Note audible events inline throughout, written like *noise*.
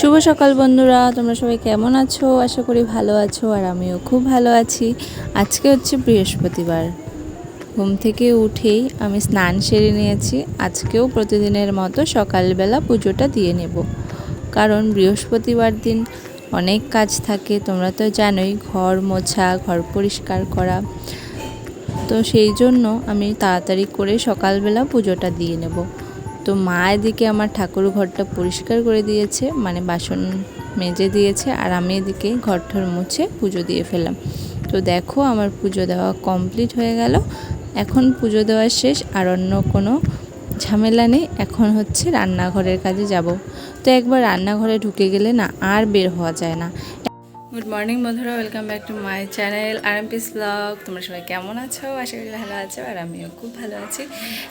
শুভ সকাল বন্ধুরা, তোমরা সবাই কেমন আছো? আশা করি ভালো আছো আর আমিও খুব ভালো আছি। আজকে হচ্ছে বৃহস্পতিবার। ঘুম থেকে উঠেই আমি স্নান সেরে নিয়েছি। আজকেও প্রতিদিনের মতো সকালবেলা পুজোটা দিয়ে নেব। কারণ বৃহস্পতিবার দিন অনেক কাজ থাকে, তোমরা তো জানোই, ঘর মোছা, ঘর পরিষ্কার করা। তো সেই জন্য আমি তাড়াতাড়ি করে সকালবেলা পুজোটা দিয়ে নেব। তো মা এদিকে আমার ঠাকুর ঘরটা পরিষ্কার করে দিয়েছে মানে বাসন মেজে দিয়েছে, আর আমি এদিকে ঘর ঠর মুছে পুজো দিয়ে ফেললাম। তো দেখো আমার পুজো দেওয়া কমপ্লিট হয়ে গেল। এখন পুজো দেওয়া শেষ, আর অন্য কোনো ঝামেলা নেই। এখন হচ্ছে রান্নাঘরের কাজে যাব। তো একবার রান্নাঘরে ঢুকে গেলে না আর বের হওয়া যায় না। গুড মর্নিং বন্ধুরা, welcome back to my channel R M peace blog. তোমরা সবাই কেমন আছো? আশা করি ভালো আছো আর আমিও খুব ভালো আছি।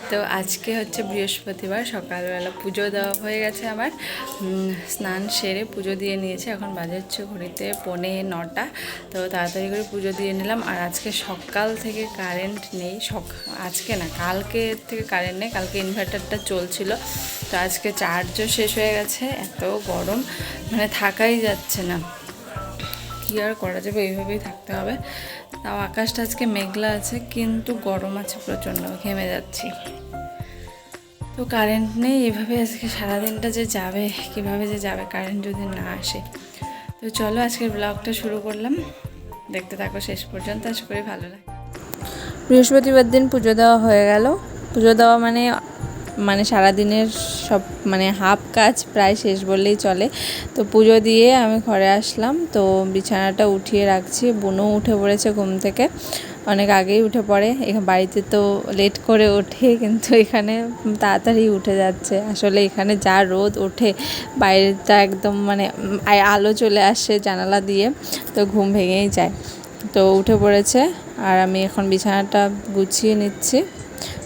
তো আজকে হচ্ছে বৃহস্পতিবার, সকালবেলা পুজো দেওয়া হয়ে গেছে আমার। স্নান সেরে পুজো দিয়ে নিয়েছে। এখন বাজে হচ্ছে ঘড়িতে পৌনে নটা। তো তাড়াতাড়ি করে পুজো দিয়ে নিলাম। আর আজকে সকাল থেকে কারেন্ট নেই। সক, আজকে না, কালকে থেকে কারেন্ট নেই। কালকে ইনভার্টারটা চলছিল। তো আজকে চার্জও শেষ হয়ে গেছে। এত গরম। মানে থাকাই যাচ্ছে না। কী আর করা যাবে, এইভাবেই থাকতে হবে। তাও আকাশটা আজকে মেঘলা আছে, কিন্তু গরম আছে প্রচণ্ড, ঘেমে যাচ্ছি। তো কারেন্ট নেই, এভাবে আজকে সারাদিনটা যে যাবে, কীভাবে যে যাবে কারেন্ট যদি না আসে। তো চলো আজকের ব্লগটা শুরু করলাম। দেখতে থাকো শেষ পর্যন্ত, আশা করি ভালো লাগে। বৃহস্পতিবার দিন পুজো দেওয়া হয়ে গেল। পুজো দেওয়া মানে মানে সারাদিনের সব মানে হাফ কাজ প্রায় শেষ বললেই চলে। তো পুজো দিয়ে আমি ঘরে আসলাম, তো বিছানাটা উঠিয়ে রাখছি। বুনও উঠে পড়েছে ঘুম থেকে। অনেক আগেই উঠে পড়ে। এখানে বাড়িতে তো লেট করে ওঠে, কিন্তু এখানে তাড়াতাড়ি উঠে যাচ্ছে। আসলে এখানে যা রোদ ওঠে, বাইরেটা একদম মানে আলো চলে আসে জানালা দিয়ে, তো ঘুম ভেঙেই যায়। তো উঠে পড়েছে, আর আমি এখন বিছানাটা গুছিয়ে নিচ্ছি।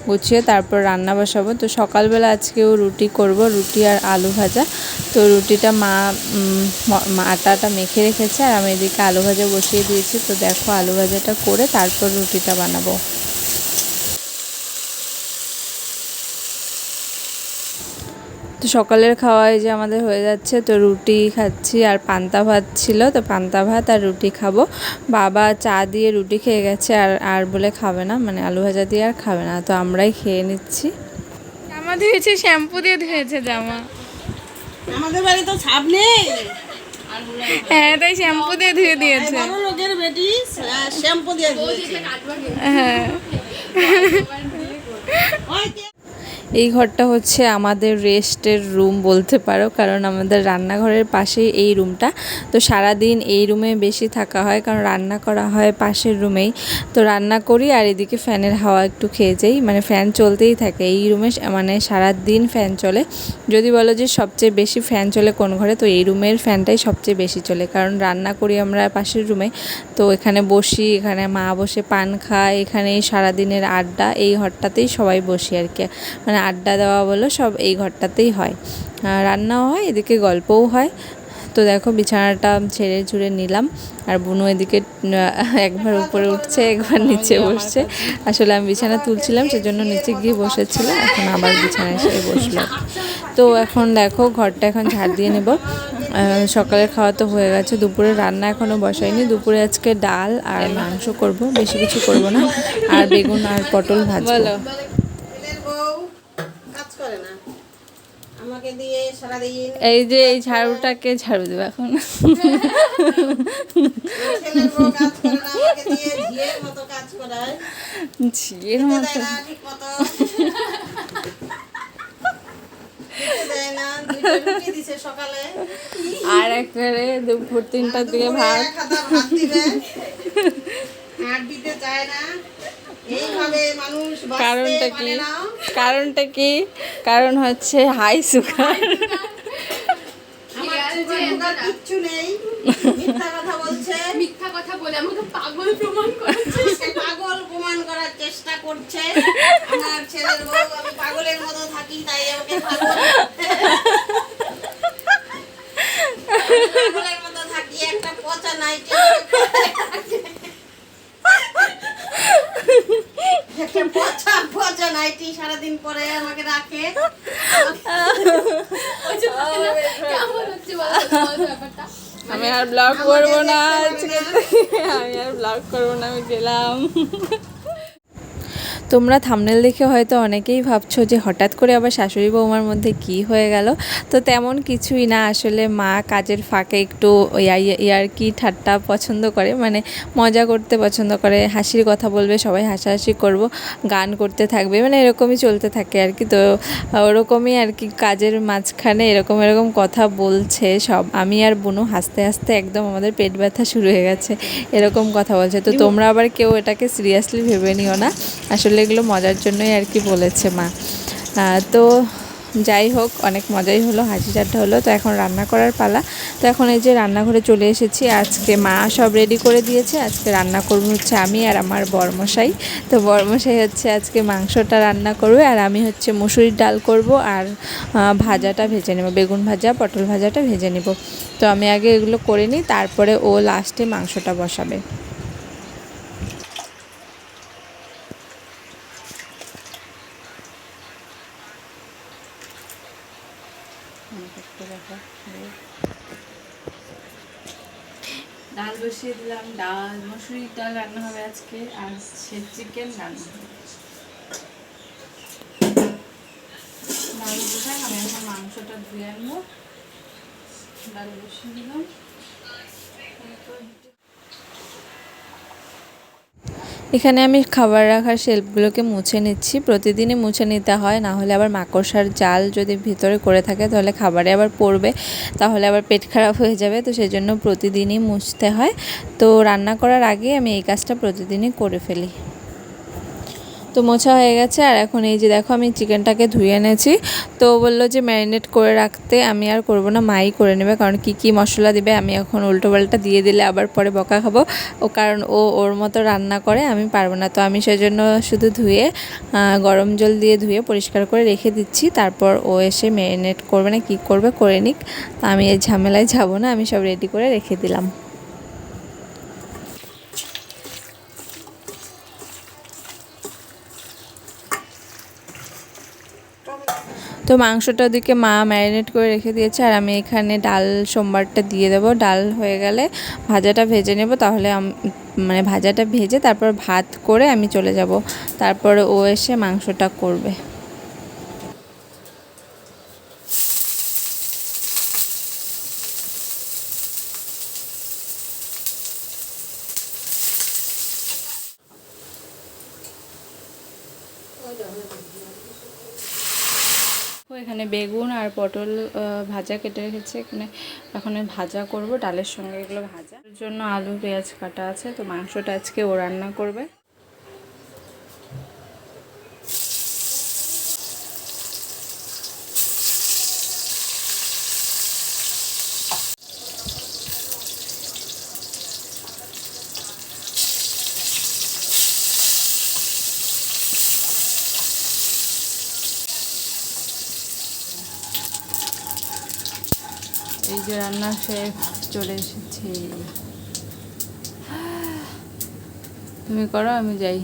গুছিয়ে তারপর রান্না বসাবো। তো সকালবেলা আজকেও রুটি করব, রুটি আর আলু ভাজা। তো রুটিটা মা, আটাটা মেখে রেখেছে আর আমি এদিকে আলু ভাজা বসিয়ে দিয়েছি। তো দেখো আলু ভাজাটা করে তারপর রুটিটা বানাবো। তো সকালের খাওয়াই যে আমাদের হয়ে যাচ্ছে তো রুটি খাচ্ছি আর পান্তা ভাত ছিল তো পান্তা ভাত আর রুটি খাব। বাবা চা দিয়ে রুটি খেয়ে গেছে আর আর বলে খাবে না মানে আলু ভাজা দিয়ে আর খাবে না তো আমরাই খেয়ে নিচ্ছি। জামা ধুয়েছে শ্যাম্পু দিয়ে ধুয়েছে জামা। আমাদের বাড়ি তো ছাপ নেই। হ্যাঁ তাই শ্যাম্পু দিয়ে ধুয়ে দিয়েছে। লোকের বেটি শ্যাম্পু দিয়ে দিয়েছে হ্যাঁ। এই ঘরটা হচ্ছে আমাদের রেস্টের রুম বলতে পারো, কারণ আমাদের রান্নাঘরের পাশেই এই রুমটা। তো সারা দিন এই রুমে বেশি থাকা হয়, কারণ রান্না করা হয় পাশের রুমেই। তো রান্না করি আর এদিকে ফ্যানের হাওয়া একটু খেয়ে যাই মানে ফ্যান চলতেই থাকে। এই রুমে মানে সারা দিন ফ্যান চলে। যদি বলো যে সবচেয়ে বেশি ফ্যান চলে কোন ঘরে, তো এই রুমের ফ্যানটাই সবচেয়ে বেশি চলে। কারণ রান্না করি আমরা পাশের রুমে। তো এখানে বসি, এখানে মা বসে পান খায় এখানে সারাদিনের আড্ডা, এই ঘরটাতেই সবাই বসি আর কি। মানে আড্ডা দেওয়া বলো সব এই ঘরটাতেই হয়। রান্নাও হয় এদিকে গল্পও হয়। তো দেখো বিছানাটা ছেড়ে ছুড়ে নিলাম। আর বুনু এদিকে একবার উপরে উঠছে একবার নিচে বসছে। আসলে আমি বিছানা তুলছিলাম সেজন্য নিচে গিয়ে বসেছিল এখন আবার বিছানায় এসে বসল। তো এখন দেখো ঘরটা এখন ঝাড় দিয়ে নেব। আহ, সকালের খাওয়া তো হয়ে গেছে দুপুরে রান্না এখনও বসাইনি। দুপুরে আজকে ডাল আর মাংস করব বেশি কিছু করব না। আর বেগুন আর পটল ভাজবো ছেলের বউ কাজ করে না আমাকে দিয়ে সারাদিন এই যে এই ঝাড়ুটাকে ঝাড়ু দেবো এখন। ঝিয়ের মতো আর একবারে দুপুর তিনটার দিকে ভাত। আর দিতে চায় না। কারণটা কি? না। কারণটা কি? কারণ হচ্ছে হাই সুগার কিচ্ছু নেই। মিথ্যা কথা বলছে। মিথ্যা কথা বলে আমাকে পাগল প্রমাণ করছে পাগল প্রমাণ করার চেষ্টা করছে আমার ছেলের বউ আমি পাগলের মতো থাকি তাই আমাকে পাগল পাগলের মতো থাকি একটা পচা নাইটি একটা পচা পচা নাইটি সারাদিন পরে আমাকে রাখে ওই যে বলে না, কেমন হচ্ছে বলো? আমি আর ব্লগ করব না আজকে থেকে। আমি আর ব্লগ করব না আমি গেলাম তোমরা থামনেল দেখে হয়তো অনেকেই ভাবছ যে হঠাৎ করে আবার শাশুড়ি বৌমার মধ্যে কি হয়ে গেল? তো তেমন কিছুই না আসলে মা কাজের ফাঁকে একটু ইয়ার কি ঠাট্টা পছন্দ করে মানে মজা করতে পছন্দ করে হাসির কথা বলবে সবাই হাসাহাসি করব গান করতে থাকবে মানে এরকমই চলতে থাকে আর কি। তো ওরকমই আর কি কাজের মাঝখানে এরকম এরকম কথা বলছে সব। আমি আর বুনু হাসতে হাসতে একদম আমাদের পেট ব্যথা শুরু হয়ে গেছে এরকম কথা বলছে। তো তোমরা আবার কেউ এটাকে সিরিয়াসলি ভেবে নিও না। আসলে এগুলো মজার জন্যই আর কি বলেছে মা। তো যাই হোক, অনেক মজাই হলো, হাসি ঠাট্টা হলো। তো এখন রান্না করার পালা। তো এখন এই যে রান্নাঘরে চলে এসেছি। আজকে মা সব রেডি করে দিয়েছে। আজকে রান্না করব হচ্ছে আমি আর আমার বরমশাই। তো বরমশাই হচ্ছে আজকে মাংসটা রান্না করবে আর আমি হচ্ছে মুসুরির ডাল করব আর ভাজাটা ভেজে নেব। বেগুন ভাজা, পটল ভাজাটা ভেজে নেব। তো আমি আগে এগুলো করে নিই, তারপরে ও লাস্টে মাংসটা বসাবে। ডাল বসিয়ে দিলাম, ডাল মসুরির ডাল রান্না হবে আজকে, আর সে চিকেন রান্না হবে। ডাল আমি এখন মাংসটা ধুয়ে আনব। ডাল বসিয়ে দিলাম। এখানে আমি খাবার রাখার শেলফগুলোকে মুছে নিচ্ছি। প্রতিদিনই মুছে নিতে হয়, না হলে আবার মাকড়সার জাল যদি ভিতরে করে থাকে তাহলে খাবারে আবার পড়বে, তাহলে আবার পেট খারাপ হয়ে যাবে। তো সেই জন্য প্রতিদিনই মুছতে হয়। তো রান্না করার আগে আমি এই কাজটা প্রতিদিনই করে ফেলি। তো মোছা হয়ে গেছে। আর এখন এই যে দেখো আমি চিকেনটাকে ধুয়ে এনেছি। তো বলল যে ম্যারিনেট করে রাখতে আমি আর করব না, মাই করে নেবে। কারণ কি কি মশলা দিবে আমি এখন উল্টো পাল্টা দিয়ে দিলে আবার পরে বকা খাব। ও কারণ ও ওর মতো রান্না করে আমি পারব না। তো আমি সেজন্য শুধু ধুয়ে গরম জল দিয়ে ধুয়ে পরিষ্কার করে রেখে দিচ্ছি। তারপর ও এসে ম্যারিনেট করবে না, কি করবে করে নিক। আমি এই ঝামেলায় যাব না, আমি সব রেডি করে রেখে দিলাম। তো মাংসটা ওদিকে মা ম্যারিনেট করে রেখে দিয়েছে আর আমি এখানে ডাল সোমবারটা দিয়ে দেবো। ডাল হয়ে গেলে ভাজাটা ভেজে নেব, তাহলে মানে ভাজাটা ভেজে তারপর ভাত করে আমি চলে যাব। তারপরে ও এসে মাংসটা করবে। ও এখানে বেগুন আর পটল ভাজা কেটে রেখেছে। এখানে এখন ভাজা করব, ডালের সঙ্গে এগুলো ভাজা। জন্য আলু, পেঁয়াজ কাটা আছে, তো মাংসটা আজকে ও রান্না করবে। এই যে রান্না শেফ চলে এসেছি। তুমি করো আমি যাই।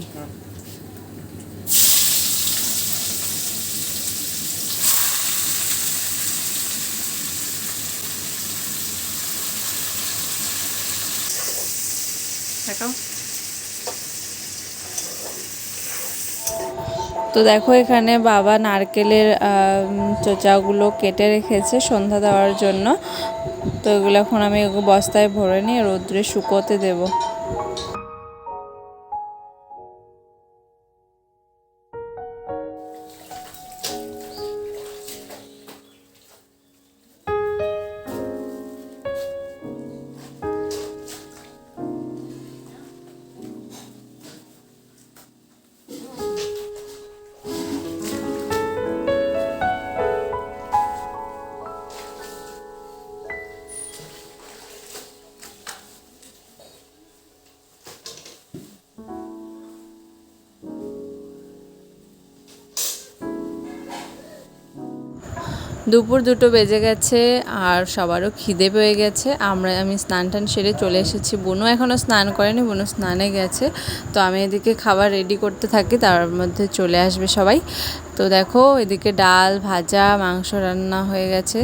দেখাও। তো দেখো এখানে বাবা নারকেলের চোচাগুলো কেটে রেখেছে সন্ধ্যা দেওয়ার জন্য। তো এগুলো এখন আমি বস্তায় ভরে নিয়ে রোদ্রে শুকোতে দেবো। দুপুর দুটো বেজে গেছে আর সবারও খিদে পেয়ে গেছে। আমরা, আমি স্নান টান সেরে চলে এসেছি। বুনো এখনও স্নান করেনি, বুনো স্নানে গেছে। তো আমি এদিকে খাবার রেডি করতে থাকি, তার মধ্যে চলে আসবে সবাই। তো দেখো, এদিকে ডাল, ভাজা, মাংস রান্না হয়ে গেছে।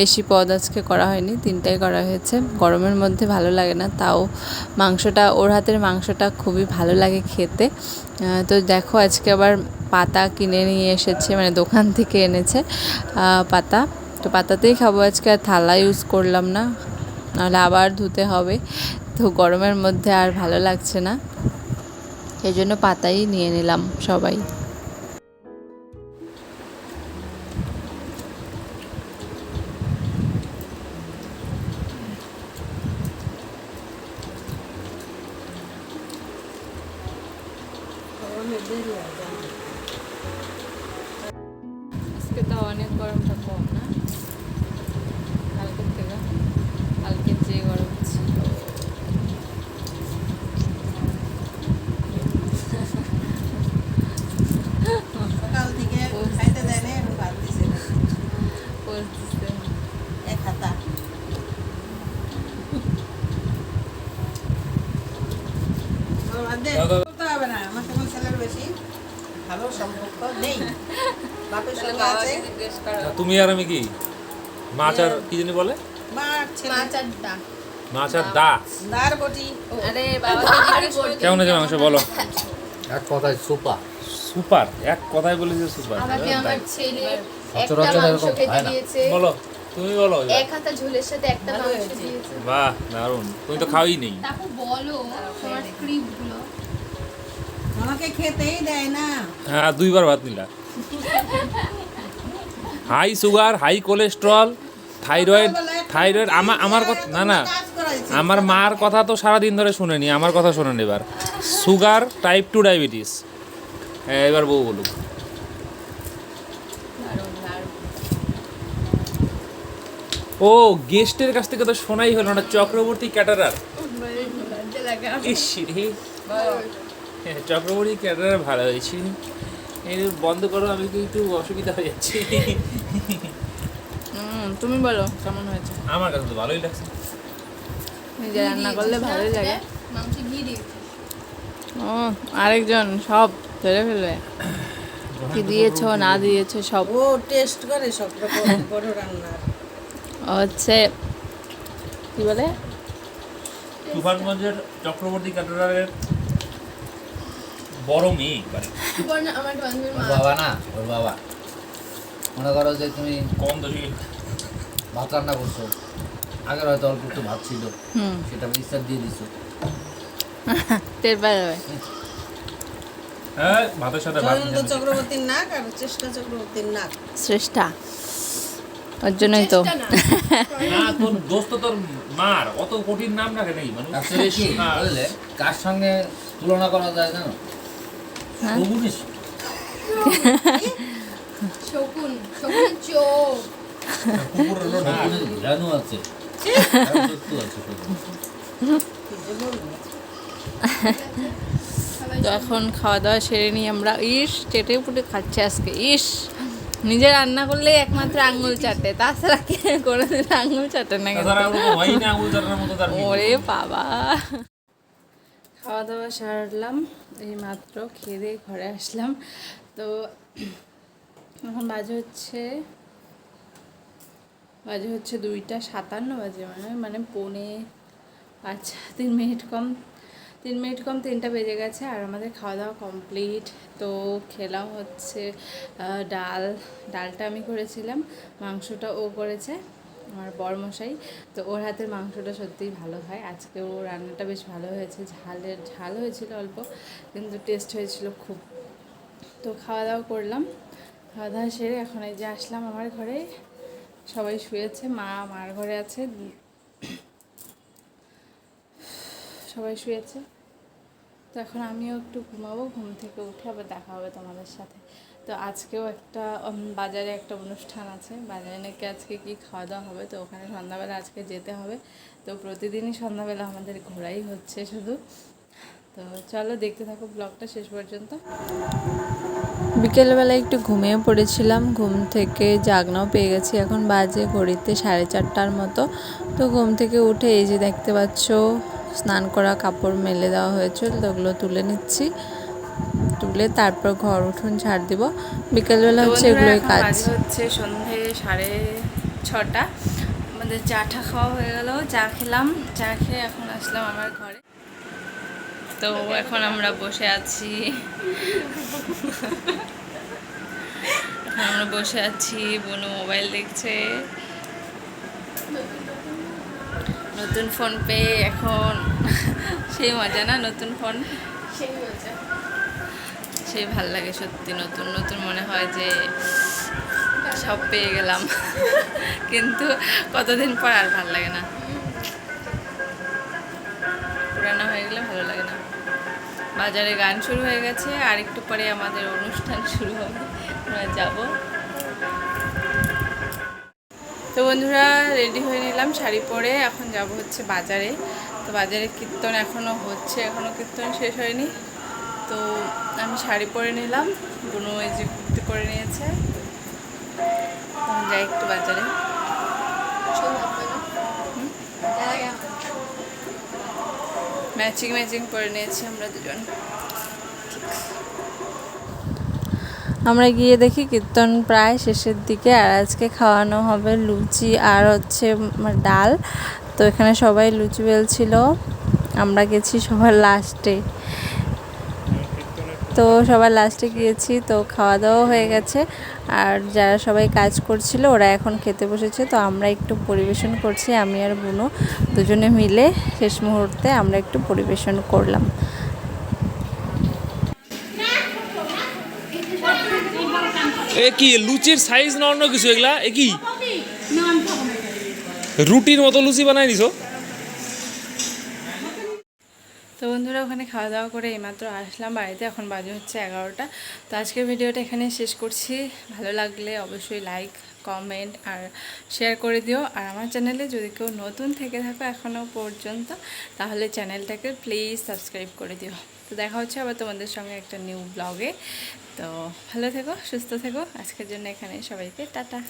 বেশি পদ আজকে করা হয়নি, তিনটাই করা হয়েছে। গরমের মধ্যে ভালো লাগে না, তাও মাংসটা, ওর হাতের মাংসটা খুবই ভালো লাগে খেতে। তো দেখো, আজকে আবার পাতা কিনে নিয়ে এসেছে মানে দোকান থেকে এনেছে পাতা। তো পাতাতেই খাব আজকে, আর থালা ইউজ করলাম না, নাহলে আবার ধুতে হবে। তো গরমের মধ্যে আর ভালো লাগছে না। এই জন্য পাতাই নিয়ে নিলাম সবাই। আজকে তো অনেক গরমটা কম না। কালকের থেকে। কালকের যে গরম ছিল। হবে না আমার তখন ছেলের বেশি। ভালো সম্পর্ক নেই বাপের সঙ্গে আছে জিজ্ঞেস করো তুমি আর আমি কি? মাছ আর কি জানি বলে? মা মাছ আর দা কেমন আছে মাংস বলো? এক কথায় সুপার। সুপার? এক কথায় বলে যে সুপার। হয় বলো তুমি বলো এক হাতা ঝোলের সাথে একটা মাংস দিয়েছে। বাহ দারুণ। তুমি তো খাওয়াই নেই। তারপর বলো তোমার স্ক্রিপ্টগুলো। আমাকে খেতেই দেয় না। হ্যাঁ দুইবার ভাত নিলা। High sugar high cholesterol thyroid thyroid আমার আমার কথা না না। আমার মার কথা তো সারাদিন ধরে শুনেনি আমার কথা শোনেন এবার। সুগার টাইপ টু ডায়াবেটিস হ্যাঁ এবার বউ বলুক। ও গেস্টের কাছ থেকে তো শোনাই হলো না চক্রবর্তী ক্যাটারার। ইস রে। হ্যাঁ, চক্রবর্তী ক্যাটারার ভালো হয়েছে। বন্ধ করো আমি তো একটু অসুবিধা হয়ে যাচ্ছে। হুম তুমি বলো কেমন হয়েছে? আমার কাছে তো ভালোই লাগছে। নিজে রান্না করলে ভালোই লাগে। মাংস ঘি দিয়েছে ও আরেকজন সব ধরে ফেলবে কি দিয়েছ না দিয়েছ সব। ও টেস্ট করে সব রকম বড় রান্নার হচ্ছে কি বলে? তুফানগঞ্জের চক্রবর্তী ক্যাটারারের বড় মেয়ে ওর বাবা না? ওর বাবা। মনে করো যে তুমি কম দোষী ভাত রান্না করছ। আগের হয়তো অল্প একটু ভাত ছিল। সেটা ইস্তার দিয়ে দিছো। টের পাওয়া যাবে হ্যাঁ ভাতের সাথে ভাত চক্রবর্তীর নাক আর চেষ্টা চক্রবর্তীর নাক। শ্রেষ্ঠা। ওর জন্যই তো। না। না তোর দোস্ত তোর মার। অত কঠিন নাম রাখে নেই মানুষ। আসলে কি? হ্যাঁ। কার সঙ্গে তুলনা করা যায় জানো? আছে। সবাই তো এখন খাওয়া দাওয়া সেরে নিয়ে আমরা। ইস চেটে পুটে খাচ্ছি আজকে। ইস নিজে রান্না করলে একমাত্র আঙ্গুল চাটে। তাছাড়া কে কোনোদিন আঙ্গুল চাটে না আঙুল ওরে বাবা। খাওয়া দাওয়া সারলাম, এই মাত্র খেয়ে দিয়ে ঘরে আসলাম। তো এখন বাজে হচ্ছে বাজে হচ্ছে দুইটা সাতান্ন বাজে মানে মানে পৌনে আচ্ছা তিন মিনিট কম, তিন মিনিট কম তিনটা বেজে গেছে আর আমাদের খাওয়া দাওয়া কমপ্লিট। তো খেলাম হচ্ছে ডাল, ডালটা আমি করেছিলাম, মাংসটা ও করেছে। আমার বরমশাই। তো ওর হাতের মাংসটা সত্যিই ভালো হয়। আজকে ও রান্নাটা বেশ ভালো হয়েছে। ঝালের, ঝাল হয়েছিল অল্প, কিন্তু টেস্ট হয়েছিল খুব। তো খাওয়া দাওয়া করলাম। খাওয়া দাওয়া সেরে এখন এই যে আসলাম আমার ঘরে। সবাই শুয়েছে, মা মার ঘরে আছে। সবাই শুয়েছে। তো এখন আমিও একটু ঘুমাবো, ঘুম থেকে উঠে আবার দেখা হবে তোমাদের সাথে। তো আজকেও একটা বাজারে একটা অনুষ্ঠান আছে। বাজারে নাকি আজকে কি খাওয়া দাওয়া হবে? তো ওখানে সন্ধ্যাবেলা আজকে যেতে হবে। তো প্রতিদিনই সন্ধ্যাবেলা আমাদের ঘোরাই হচ্ছে শুধু। তো চলো দেখতে থাকো ব্লগটা শেষ পর্যন্ত। বিকেলবেলা একটু ঘুমিয়ে পড়েছিলাম। ঘুম থেকে জাগনাও পেয়ে গেছি। এখন বাজে ঘড়িতে সাড়ে চারটার মতো। তো ঘুম থেকে উঠে এই যে দেখতে পাচ্ছ, স্নান করা কাপড় মেলে দেওয়া হয়েছিল তো ওগুলো তুলে নিচ্ছি। তুলে তারপর ঘর উঠোন ঝাড় দিব। বিকেলবেলা হচ্ছে এগুলোই কাজ। হচ্ছে সন্ধে সাড়ে ছটা। আমাদের চা টা খাওয়া হয়ে গেল চা খেলাম চা খেয়ে এখন আসলাম আমার ঘরে। তো এখন আমরা বসে আছি। এখন আমরা বসে আছি বোনু মোবাইল দেখছে। নতুন ফোন পেয়ে এখন সেই মজা না নতুন ফোন? সেই ভালো লাগে সত্যি নতুন নতুন মনে হয় যে সব পেয়ে গেলাম। *laughs* কিন্তু কতদিন পর আর ভালো লাগে না। পুরানো হয়ে গেলে ভালো লাগে না। বাজারে গান শুরু হয়ে গেছে, আর একটু পরে আমাদের অনুষ্ঠান *laughs* শুরু হবে। আমরা যাব। তো বন্ধুরা, রেডি হয়ে নিলাম শাড়ি পরে, এখন যাব হচ্ছে বাজারে। তো বাজারে কীর্তন এখনও হচ্ছে এখনও কীর্তন শেষ হয়নি। তো আমি শাড়ি পরে নিলাম বুনু এই যে কুর্তি করে নিয়েছে। যাই একটু বাজারে। ম্যাচিং ম্যাচিং পরে নিয়েছি আমরা দুজন। আমরা গিয়ে দেখি কীর্তন প্রায় শেষের দিকে আর আজকে খাওয়ানো হবে লুচি আর হচ্ছে ডাল। তো এখানে সবাই লুচি বেলছিল। আমরা গেছি সবার লাস্টে তো সবার লাস্টে গিয়েছি, তো খাওয়া দাওয়া হয়ে গেছে। আর যারা সবাই কাজ করছিল, ওরা এখন খেতে বসেছে, তো আমরা একটু পরিবেশন করছি, আমি আর বুনো দুজনে মিলে শেষ মুহূর্তে আমরা একটু পরিবেশন করলাম। এ কি, লুচির সাইজ না অন্য কিছু এগুলা? রুটির মতো লুচি বানাই দিছো? তো বন্ধুরা, ওখানে খাওয়া দাওয়া করে এইমাত্র আসলাম। বাড়িতে এখন বাজে হচ্ছে এগারোটা। তো আজকের ভিডিওটা এখানে শেষ করছি। ভালো লাগলে অবশ্যই লাইক কমেন্ট আর শেয়ার করে দিও। আর আমার চ্যানেলে যদি কেউ নতুন থেকে থাকো এখনও পর্যন্ত, তাহলে চ্যানেলটাকে প্লিজ সাবস্ক্রাইব করে দিও। তো দেখা হচ্ছে আবার তোমাদের সঙ্গে একটা নিউ ব্লগে তো ভালো থেকো, সুস্থ থেকো। আজকের জন্য এখানে সবাইকে, টাটা।